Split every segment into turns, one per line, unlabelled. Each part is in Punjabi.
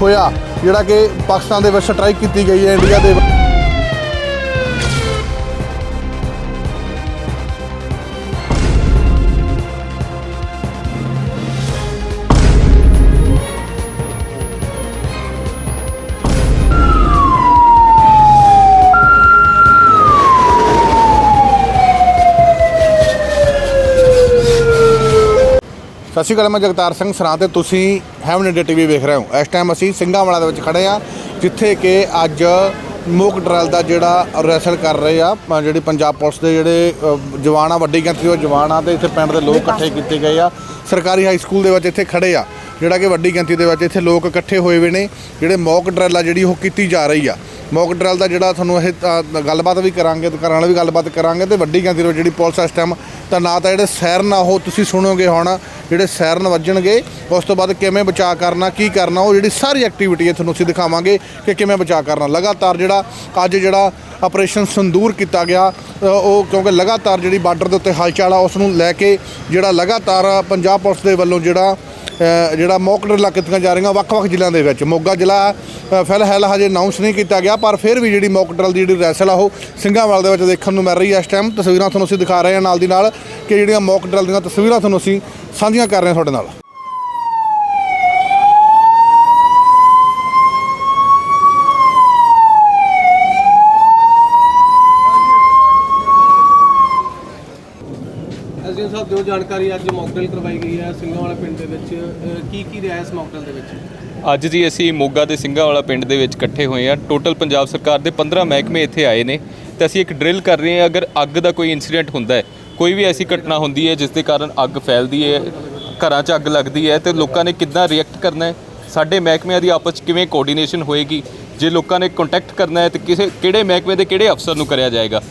ਹੋਇਆ ਜਿਹੜਾ ਕਿ ਪਾਕਿਸਤਾਨ ਦੇ ਵਿੱਚ ਸਟ੍ਰਾਈਕ ਕੀਤੀ ਗਈ ਹੈ ਇੰਡੀਆ ਦੇ ਸਤਿ ਸ਼੍ਰੀ ਅਕਾਲ, ਮੈਂ ਜਗਤਾਰ ਸਿੰਘ ਸਰਾਂ ਤੇ ਤੁਸੀਂ ਹੈਵਨ ਇੰਡੀਆ ਟੀਵੀ ਵੇਖ ਰਹੇ ਹੋ। ਇਸ ਟਾਈਮ ਅਸੀਂ ਸਿੰਘਾਂਵਾਲਾ ਦੇ ਵਿੱਚ ਖੜੇ ਆ ਜਿੱਥੇ ਕਿ ਅੱਜ ਮੋਕ ਡਰਲ ਦਾ ਜਿਹੜਾ ਰੈਸਲ ਕਰ ਰਹੇ ਆ ਜਿਹੜੀ ਪੰਜਾਬ ਪੁਲਿਸ ਦੇ ਜਿਹੜੇ ਜਵਾਨ ਆ, ਵੱਡੀ ਗਿਣਤੀ ਦੇ ਜਵਾਨ ਆ ਤੇ ਇੱਥੇ ਪਿੰਡ ਦੇ ਲੋਕ ਇਕੱਠੇ ਕੀਤੇ ਗਏ ਆ। ਸਰਕਾਰੀ ਹਾਈ ਸਕੂਲ ਦੇ ਵਿੱਚ ਇੱਥੇ ਖੜੇ ਆ, ਜਿਹੜਾ ਕਿ ਵੱਡੀ ਗਿਣਤੀ ਦੇ ਵਿੱਚ ਇੱਥੇ ਲੋਕ ਇਕੱਠੇ ਹੋਏ ਹੋਏ ਨੇ, ਜਿਹੜੇ ਮੌਕ ਡਰਲ ਆ ਜਿਹੜੀ ਉਹ ਕੀਤੀ ਜਾ ਰਹੀ ਆ। ਮੌਕ ਡਰਲ ਦਾ ਜਿਹੜਾ ਤੁਹਾਨੂੰ ਇਹ ਗੱਲਬਾਤ ਵੀ ਕਰਾਂਗੇ ਤੇ ਕਰਨ ਵਾਲੇ ਵੀ ਗੱਲਬਾਤ ਕਰਾਂਗੇ ਤੇ ਵੱਡੀ ਗਿਣਤੀ ਦੇ ਵਿੱਚ ਜਿਹੜੀ ਪੁਲਿਸ ਇਸ ਟਾਈਮ ਤਾਂ ਨਾ ਤਾਂ ਜਿਹੜੇ ਸੈਰਨ ਆ ਉਹ ਤੁਸੀਂ ਸੁਣੋਗੇ ਹੁਣ ਜਿਹੜੇ ਸੈਰਨ ਵੱਜਣਗੇ ਉਸ ਤੋਂ ਬਾਅਦ ਕਿਵੇਂ ਬਚਾਅ ਕਰਨਾ, ਕੀ ਕਰਨਾ, ਉਹ ਜਿਹੜੀ ਸਾਰੀ ਐਕਟੀਵਿਟੀ ਹੈ ਤੁਹਾਨੂੰ ਅਸੀਂ ਦਿਖਾਵਾਂਗੇ ਕਿ ਕਿਵੇਂ ਬਚਾਅ ਕਰਨਾ। ਲਗਾਤਾਰ ਜਿਹੜਾ ਅੱਜ ਜਿਹੜਾ ਆਪਰੇਸ਼ਨ ਸੰਦੂਰ ਕੀਤਾ ਗਿਆ ਉਹ ਕਿਉਂਕਿ ਲਗਾਤਾਰ ਜਿਹੜੀ ਬਾਰਡਰ ਦੇ ਉੱਤੇ ਹਲਚਲ ਆ, ਉਸ ਨੂੰ ਲੈ ਕੇ ਜਿਹੜਾ ਲਗਾਤਾਰ ਪੰਜਾਬ ਪੁਲਿਸ ਦੇ ਵੱਲੋਂ ਜਿਹੜਾ ਜਿਹੜਾ ਮੌਕ ਡਰਿੱਲਾਂ ਕੀਤੀਆਂ ਜਾ ਰਹੀਆਂ ਵੱਖ-ਵੱਖ ਜ਼ਿਲ੍ਹਿਆਂ ਦੇ ਵਿੱਚ। ਮੋਗਾ ਜ਼ਿਲ੍ਹਾ ਫਿਲਹਾਲ ਹਜੇ ਅਨਾਉਂਸ ਨਹੀਂ ਕੀਤਾ ਗਿਆ, ਪਰ ਫਿਰ ਵੀ ਜਿਹੜੀ ਮੌਕ ਡਰਿੱਲ ਦੀ ਜਿਹੜੀ ਰੈਸਲ ਆ, ਉਹ ਸਿੰਘਾਂਵਾਲ ਦੇ ਵਿੱਚ ਦੇਖਣ ਨੂੰ ਮਿਲ ਰਹੀ ਹੈ ਇਸ ਟਾਈਮ ਤਸਵੀਰਾਂ ਤੁਹਾਨੂੰ ਅਸੀਂ ਦਿਖਾ ਰਹੇ ਹਾਂ ਨਾਲ ਦੀ ਨਾਲ ਕਿ ਜਿਹੜੀਆਂ ਮੌਕ ਡਰਿੱਲ ਦੀਆਂ ਤਸਵੀਰਾਂ ਤੁਹਾਨੂੰ ਅਸੀਂ ਸਾਂਝੀਆਂ ਕਰ ਰਹੇ ਹਾਂ ਤੁਹਾਡੇ ਨਾਲ।
ਜਾਣਕਾਰੀ ਅੱਜ ਮੌਕਡਰਿਲ ਕਰਵਾਈ ਗਈ ਹੈ ਸਿੰਘਾਂ ਵਾਲਾ ਪਿੰਡ ਦੇ ਵਿੱਚ। ਕੀ ਕੀ ਰਿਹਾ ਇਸ ਮੌਕਡਰਿਲ ਦੇ ਵਿੱਚ?
ਅੱਜ ਜੀ ਅਸੀਂ ਮੋਗਾ ਦੇ ਸਿੰਘਾਂ ਵਾਲਾ ਪਿੰਡ ਦੇ ਵਿੱਚ ਇਕੱਠੇ ਹੋਏ ਹਾਂ। ਟੋਟਲ ਪੰਜਾਬ ਸਰਕਾਰ ਦੇ 15 ਮਹਿਕਮੇ ਇੱਥੇ ਆਏ ਨੇ ਤੇ ਅਸੀਂ ਇੱਕ ਡਰਿਲ ਕਰ ਰਹੇ ਹਾਂ। ਅਗਰ ਅੱਗ ਦਾ ਕੋਈ ਇਨਸੀਡੈਂਟ ਹੁੰਦਾ ਹੈ, ਕੋਈ ਵੀ ਐਸੀ ਘਟਨਾ ਹੁੰਦੀ ਹੈ ਜਿਸ ਦੇ ਕਾਰਨ ਅੱਗ ਫੈਲਦੀ ਹੈ, ਘਰਾਂ 'ਚ ਅੱਗ ਲੱਗਦੀ ਹੈ ਤੇ ਲੋਕਾਂ ਨੇ ਕਿੱਦਾਂ ਰਿਐਕਟ ਕਰਨਾ ਹੈ, ਸਾਡੇ ਮਹਿਕਮਿਆਂ ਦੀ ਆਪਸ 'ਚ ਕਿਵੇਂ ਕੋਆਰਡੀਨੇਸ਼ਨ ਹੋਏਗੀ, ਜੇ ਲੋਕਾਂ ਨੇ ਕੰਟੈਕਟ ਕਰਨਾ ਹੈ ਤੇ ਕਿਸੇ ਕਿਹੜੇ ਮਹਿਕਮੇ ਦੇ ਕਿਹੜੇ ਅਫਸਰ ਨੂੰ ਕਰਿਆ ਜਾਏਗਾ।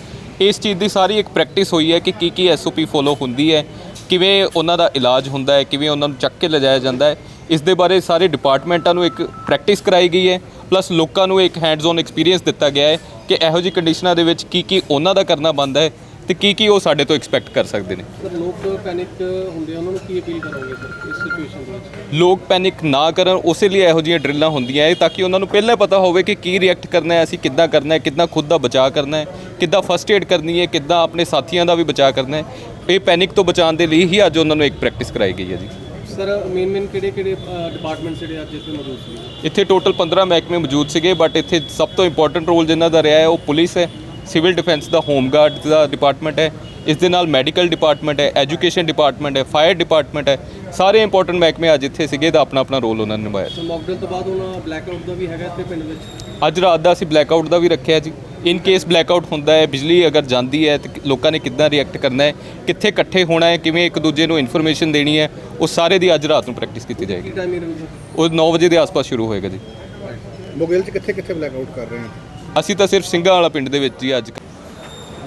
ਇਸ ਚੀਜ਼ ਦੀ ਸਾਰੀ ਇੱਕ ਪ੍ਰੈਕਟਿਸ ਹੋਈ ਹੈ ਕਿ ਕੀ ਕੀ ਐਸਓਪੀ ਫੋਲੋ ਹੁੰਦੀ ਹੈ ਕਿਵੇਂ ਉਹਨਾਂ ਦਾ ਇਲਾਜ ਹੁੰਦਾ ਹੈ, ਕਿਵੇਂ ਉਹਨਾਂ ਨੂੰ ਚੱਕ ਕੇ ਲਿਜਾਇਆ ਜਾਂਦਾ ਹੈ, ਇਸ ਦੇ ਬਾਰੇ ਸਾਰੇ ਡਿਪਾਰਟਮੈਂਟਾਂ ਨੂੰ ਇੱਕ ਪ੍ਰੈਕਟਿਸ ਕਰਾਈ ਗਈ ਹੈ, ਪਲੱਸ ਲੋਕਾਂ ਨੂੰ ਇੱਕ ਹੈਂਡਸ ਔਨ ਐਕਸਪੀਰੀਅੰਸ ਦਿੱਤਾ ਗਿਆ ਹੈ ਕਿ ਇਹੋ ਜਿਹੀ ਕੰਡੀਸ਼ਨਾਂ ਦੇ ਵਿੱਚ ਕੀ ਕੀ ਉਹਨਾਂ ਦਾ ਕਰਨਾ ਬੰਦ ਹੈ ਤੇ ਕੀ ਕੀ ਉਹ ਸਾਡੇ ਤੋਂ ਐਕਸਪੈਕਟ ਕਰ ਸਕਦੇ ਨੇ?
ਸਰ ਲੋਕ ਪੈਨਿਕ ਹੁੰਦੇ ਆ ਉਹਨਾਂ ਨੂੰ ਕੀ ਅਪੀਲ ਕਰੋਗੇ ਸਰ ਇਸ ਸਿਚੁਏਸ਼ਨ ਦੇ ਵਿੱਚ?
ਲੋਕ ਪੈਨਿਕ ਨਾ ਕਰਨ ਉਸੇ ਲਈ ਇਹੋ ਜਿਹੀਆਂ ਡਰਿੱਲਾਂ ਹੁੰਦੀਆਂ ਹੈ ਤਾਂ ਕਿ ਉਹਨਾਂ ਨੂੰ ਪਹਿਲਾਂ ਪਤਾ ਹੋਵੇ ਕਿ ਕੀ ਰਿਐਕਟ ਕਰਨਾ ਹੈ ਅਸੀਂ ਕਿੱਦਾਂ ਕਰਨਾ ਹੈ ਕਿੱਦਾਂ ਖੁਦ ਦਾ ਬਚਾਅ ਕਰਨਾ ਹੈ ਕਿੱਦਾਂ ਫਸਟ ਏਡ ਕਰਨੀ ਹੈ ਕਿੱਦਾਂ ਆਪਣੇ ਸਾਥੀਆਂ ਦਾ ਵੀ ਬਚਾਅ ਕਰਨਾ ਹੈ ਇਹ ਪੈਨਿਕ ਤੋਂ ਬਚਾਉਣ ਦੇ ਲਈ ਹੀ ਅੱਜ ਉਹਨਾਂ ਨੂੰ ਇੱਕ ਪ੍ਰੈਕਟਿਸ ਕਰਾਈ ਗਈ ਹੈ ਜੀ।
ਸਰ ਮੇਨ ਮੇਨ ਕਿਹੜੇ ਕਿਹੜੇ ਡਿਪਾਰਟਮੈਂਟ ਜਿਹੜੇ ਅੱਜ ਇੱਥੇ ਮੌਜੂਦ ਸੀ
ਇੱਥੇ ਟੋਟਲ 15 ਮਹਿਕਮੇ ਮੌਜੂਦ ਸੀਗੇ ਬਟ ਇੱਥੇ ਸਭ ਤੋਂ ਇੰਪੋਰਟੈਂਟ ਰੋਲ ਜਿਨ੍ਹਾਂ ਦਾ ਰਿਹਾ ਹੈ ਉਹ ਪੁਲਿਸ ਹੈ। ਸਿਵਲ ਡਿਫੈਂਸ ਦਾ ਹੋਮ ਗਾਰਡ ਦਾ ਡਿਪਾਰਟਮੈਂਟ ਹੈ। ਇਸ ਦੇ ਨਾਲ ਮੈਡੀਕਲ ਡਿਪਾਰਟਮੈਂਟ ਹੈ ਐਜੂਕੇਸ਼ਨ ਡਿਪਾਰਟਮੈਂਟ ਹੈ ਫਾਇਰ ਡਿਪਾਰਟਮੈਂਟ ਹੈ। ਸਾਰੇ ਇੰਪੋਰਟੈਂਟ ਮਹਿਕਮੇ ਅੱਜ ਇੱਥੇ ਸੀਗੇ ਤਾਂ ਆਪਣਾ ਆਪਣਾ ਰੋਲ ਉਹਨਾਂ ਨੇ ਨਿਭਾਇਆ।
ਸੋ ਮੌਕਡਰਿਲ ਤੋਂ ਬਾਅਦ ਹੁਣ ਬਲੈਕਆਊਟ ਦਾ ਵੀ ਹੈਗਾ ਇੱਥੇ ਪਿੰਡ ਵਿੱਚ?
ਅੱਜ ਰਾਤ ਦਾ ਅਸੀਂ ਬਲੈਕਆਊਟ ਦਾ ਵੀ ਰੱਖਿਆ ਜੀ। ਇਨ ਕੇਸ ਬਲੈਕਆਊਟ ਹੁੰਦਾ ਹੈ ਬਿਜਲੀ ਅਗਰ ਜਾਂਦੀ ਹੈ ਤੇ ਲੋਕਾਂ ਨੇ ਕਿੱਦਾਂ ਰਿਐਕਟ ਕਰਨਾ ਹੈ ਕਿੱਥੇ ਇਕੱਠੇ ਹੋਣਾ ਹੈ ਕਿਵੇਂ ਇੱਕ ਦੂਜੇ ਨੂੰ ਇਨਫੋਰਮੇਸ਼ਨ ਦੇਣੀ ਹੈ ਉਹ ਸਾਰੇ ਦੀ ਅੱਜ ਰਾਤ ਨੂੰ ਪ੍ਰੈਕਟਿਸ ਕੀਤੀ ਜਾਏਗੀ। ਉਹ 9 ਵਜੇ ਦੇ ਆਸ-ਪਾਸ ਸ਼ੁਰੂ ਹੋਏਗਾ ਜੀ।
ਮੋਗੇਲ 'ਚ ਕਿੱਥੇ ਕਿੱਥੇ ਬਲੈਕਆਊਟ ਕਰ ਰਹੇ ਹਾਂ?
ਅਸੀਂ ਤਾਂ ਸਿਰਫ ਸਿੰਘਾਂ ਵਾਲਾ ਪਿੰਡ ਦੇ ਵਿੱਚ ਹੀ ਅੱਜ।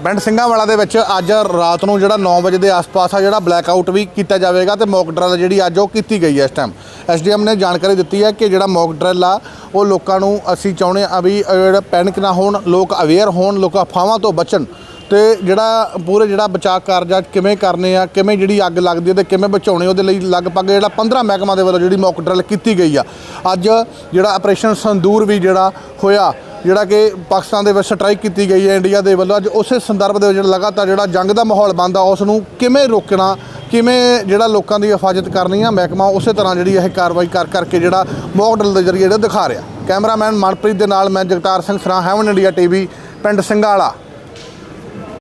ਪਿੰਡ ਸਿੰਘਾਂ ਵਾਲਾ ਦੇ ਵਿੱਚ ਅੱਜ ਰਾਤ ਨੂੰ ਜਿਹੜਾ 9 ਵਜੇ ਦੇ ਆਸ-ਪਾਸ ਆ ਜਿਹੜਾ ਬਲੈਕ ਆਊਟ ਵੀ ਕੀਤਾ ਜਾਵੇਗਾ ਤੇ ਮੌਕ ਡਰਲ ਜਿਹੜੀ ਅੱਜ ਉਹ ਕੀਤੀ ਗਈ ਹੈ ਇਸ ਟਾਈਮ ਐਸਡੀਐਮ ਨੇ ਜਾਣਕਾਰੀ ਦਿੱਤੀ ਹੈ ਕਿ ਜਿਹੜਾ ਮੌਕ ਡਰਲ ਆ, ਉਹ ਲੋਕਾਂ ਨੂੰ ਅਸੀਂ ਚਾਹੁੰਦੇ ਆ ਵੀ ਜਿਹੜਾ ਪੈਨਿਕ ਨਾ ਹੋਣ, ਲੋਕ ਅਵੇਅਰ ਹੋਣ, ਲੋਕ ਅਫਵਾਹਾਂ ਤੋਂ ਬਚਣ ਤੇ ਜਿਹੜਾ ਪੂਰੇ ਜਿਹੜਾ ਬਚਾਅ ਕਾਰਜ ਆ, ਕਿਵੇਂ ਕਰਨੇ ਆ, ਕਿਵੇਂ ਜਿਹੜੀ ਅੱਗ ਲੱਗਦੀ ਹੈ ਤੇ ਕਿਵੇਂ ਬਚਾਉਣੇ ਉਹਦੇ ਲਈ ਲਗਭਗ ਜਿਹੜਾ 15 ਮਹਿਕਮਾ ਦੇ ਵੱਲੋਂ ਜਿਹੜੀ ਮੌਕ ਡਰਲ ਕੀਤੀ ਗਈ ਆ। ਅੱਜ ਜਿਹੜਾ ਆਪਰੇਸ਼ਨ ਸੰਦੂਰ ਵੀ ਜਿਹੜਾ ਹੋਇਆ ਜਿਹੜਾ ਕਿ ਪਾਕਿਸਤਾਨ ਦੇ ਵਿੱਚ ਸਟ੍ਰਾਈਕ ਕੀਤੀ ਗਈ ਹੈ ਇੰਡੀਆ ਦੇ ਵੱਲੋਂ। ਅੱਜ ਉਸੇ ਸੰਦਰਭ ਦੇ ਵਿੱਚ ਜਿਹੜਾ ਲਗਾਤਾਰ ਜਿਹੜਾ ਜੰਗ ਦਾ ਮਾਹੌਲ ਬਣਦਾ, ਉਸ ਨੂੰ ਕਿਵੇਂ ਰੋਕਣਾ, ਕਿਵੇਂ ਜਿਹੜਾ ਲੋਕਾਂ ਦੀ ਹਿਫਾਜ਼ਤ ਕਰਨੀ ਆ ਮਹਿਕਮਾ, ਉਸੇ ਤਰ੍ਹਾਂ ਜਿਹੜੀ ਇਹ ਕਾਰਵਾਈ ਕਰ ਕਰਕੇ ਜਿਹੜਾ ਮੌਕਡਲ ਦੇ ਜ਼ਰੀਏ ਜਿਹੜਾ ਦਿਖਾ ਰਿਹਾ। ਕੈਮਰਾਮੈਨ ਮਨਪ੍ਰੀਤ ਦੇ ਨਾਲ ਮੈਂ ਜਗਤਾਰ ਸਿੰਘ ਸਰਾਂ ਹੈਵਨ ਇੰਡੀਆ ਟੀਵੀ ਪਿੰਡ ਸਿੰਘਾਲਾ।